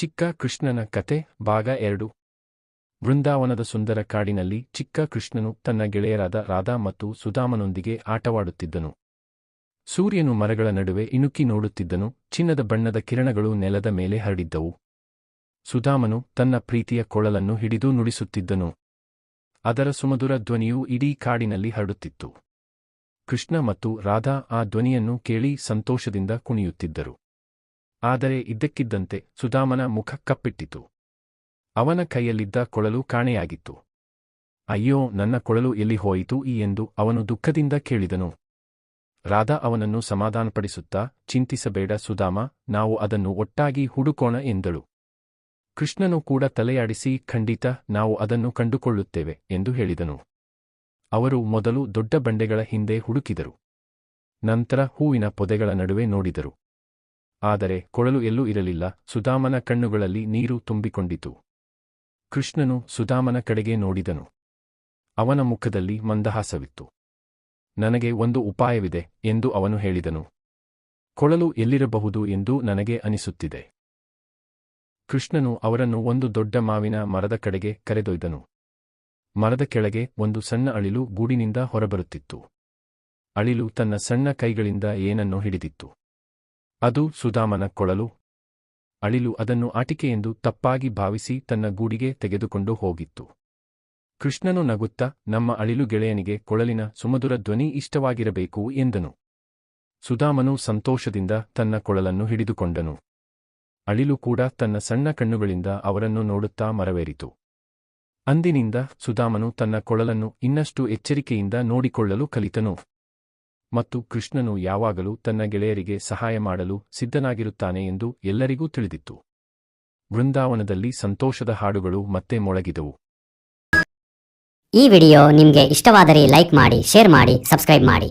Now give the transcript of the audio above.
ಚಿಕ್ಕ ಕೃಷ್ಣನ ಕತೆ, ಭಾಗ ಎರಡು. ವೃಂದಾವನದ ಸುಂದರ ಕಾಡಿನಲ್ಲಿ ಚಿಕ್ಕ ಕೃಷ್ಣನು ತನ್ನ ಗೆಳೆಯರಾದ ರಾಧಾ ಮತ್ತು ಸುಧಾಮನೊಂದಿಗೆ ಆಟವಾಡುತ್ತಿದ್ದನು. ಸೂರ್ಯನು ಮರಗಳ ನಡುವೆ ಇಣುಕಿ ನೋಡುತ್ತಿದ್ದನು, ಚಿನ್ನದ ಬಣ್ಣದ ಕಿರಣಗಳು ನೆಲದ ಮೇಲೆ ಹರಡಿದ್ದವು. ಸುಧಾಮನು ತನ್ನ ಪ್ರೀತಿಯ ಕೊಳಲನ್ನು ಹಿಡಿದು ನುಡಿಸುತ್ತಿದ್ದನು. ಅದರ ಸುಮಧುರ ಧ್ವನಿಯು ಇಡೀ ಕಾಡಿನಲ್ಲಿ ಹರಡುತ್ತಿತ್ತು. ಕೃಷ್ಣ ಮತ್ತು ರಾಧಾ ಆ ಧ್ವನಿಯನ್ನು ಕೇಳಿ ಸಂತೋಷದಿಂದ ಕುಣಿಯುತ್ತಿದ್ದರು. ಆದರೆ ಇದ್ದಕ್ಕಿದ್ದಂತೆ ಸುಧಾಮನ ಮುಖ ಕಪ್ಪಿಟ್ಟಿತು. ಅವನ ಕೈಯಲ್ಲಿದ್ದ ಕೊಳಲು ಕಾಣೆಯಾಗಿತ್ತು. ಅಯ್ಯೋ, ನನ್ನ ಕೊಳಲು ಎಲ್ಲಿ ಹೋಯಿತು ಈ ಎಂದು ಅವನು ದುಃಖದಿಂದ ಕೇಳಿದನು. ರಾಧಾ ಅವನನ್ನು ಸಮಾಧಾನಪಡಿಸುತ್ತಾ, ಚಿಂತಿಸಬೇಡ ಸುಧಾಮ, ನಾವು ಅದನ್ನು ಒಟ್ಟಾಗಿ ಹುಡುಕೋಣ ಎಂದಳು. ಕೃಷ್ಣನು ಕೂಡ ತಲೆಯಾಡಿಸಿ, ಖಂಡಿತ ನಾವು ಅದನ್ನು ಕಂಡುಕೊಳ್ಳುತ್ತೇವೆ ಎಂದು ಹೇಳಿದನು. ಅವರು ಮೊದಲು ದೊಡ್ಡ ಬಂಡೆಗಳ ಹಿಂದೆ ಹುಡುಕಿದರು. ನಂತರ ಹೂವಿನ ಪೊದೆಗಳ ನಡುವೆ ನೋಡಿದರು. ಆದರೆ ಕೊಳಲು ಎಲ್ಲೂ ಇರಲಿಲ್ಲ. ಸುಧಾಮನ ಕಣ್ಣುಗಳಲ್ಲಿ ನೀರು ತುಂಬಿಕೊಂಡಿತು. ಕೃಷ್ಣನು ಸುಧಾಮನ ಕಡೆಗೆ ನೋಡಿದನು. ಅವನ ಮುಖದಲ್ಲಿ ಮಂದಹಾಸವಿತ್ತು. ನನಗೆ ಒಂದು ಉಪಾಯವಿದೆ ಎಂದು ಅವನು ಹೇಳಿದನು. ಕೊಳಲು ಎಲ್ಲಿರಬಹುದು ಎಂದು ನನಗೆ ಅನಿಸುತ್ತಿದೆ. ಕೃಷ್ಣನು ಅವರನ್ನು ಒಂದು ದೊಡ್ಡ ಮಾವಿನ ಮರದ ಕಡೆಗೆ ಕರೆದೊಯ್ದನು. ಮರದ ಕೆಳಗೆ ಒಂದು ಸಣ್ಣ ಅಳಿಲು ಗೂಡಿನಿಂದ ಹೊರಬರುತ್ತಿತ್ತು. ಅಳಿಲು ತನ್ನ ಸಣ್ಣ ಕೈಗಳಿಂದ ಏನನ್ನೋ ಹಿಡಿದಿತ್ತು. ಅದು ಸುಧಾಮನ ಕೊಳಲು. ಅಳಿಲು ಅದನ್ನು ಆಟಿಕೆಯೆಂದು ತಪ್ಪಾಗಿ ಭಾವಿಸಿ ತನ್ನ ಗೂಡಿಗೆ ತೆಗೆದುಕೊಂಡು ಹೋಗಿತ್ತು. ಕೃಷ್ಣನು ನಗುತ್ತಾ, ನಮ್ಮ ಅಳಿಲು ಗೆಳೆಯನಿಗೆ ಕೊಳಲಿನ ಸುಮಧುರ ಧ್ವನಿ ಇಷ್ಟವಾಗಿರಬೇಕು ಎಂದನು. ಸುಧಾಮನು ಸಂತೋಷದಿಂದ ತನ್ನ ಕೊಳಲನ್ನು ಹಿಡಿದುಕೊಂಡನು. ಅಳಿಲು ಕೂಡ ತನ್ನ ಸಣ್ಣ ಕಣ್ಣುಗಳಿಂದ ಅವರನ್ನು ನೋಡುತ್ತಾ ಮರವೇರಿತು. ಅಂದಿನಿಂದ ಸುಧಾಮನು ತನ್ನ ಕೊಳಲನ್ನು ಇನ್ನಷ್ಟು ಎಚ್ಚರಿಕೆಯಿಂದ ನೋಡಿಕೊಳ್ಳಲು ಕಲಿತನು. ಮತ್ತು ಕೃಷ್ಣನು ಯಾವಾಗಲೂ ತನ್ನ ಗೆಳೆಯರಿಗೆ ಸಹಾಯ ಮಾಡಲು ಸಿದ್ಧನಾಗಿರುತ್ತಾನೆ ಎಂದು ಎಲ್ಲರಿಗೂ ತಿಳಿದಿತ್ತು. ವೃಂದಾವನದಲ್ಲಿ ಸಂತೋಷದ ಹಾಡುಗಳು ಮತ್ತೆ ಮೊಳಗಿದವು. ಈ ವಿಡಿಯೋ ನಿಮಗೆ ಇಷ್ಟವಾದರೆ ಲೈಕ್ ಮಾಡಿ, ಶೇರ್ ಮಾಡಿ, ಸಬ್ಸ್ಕ್ರೈಬ್ ಮಾಡಿ.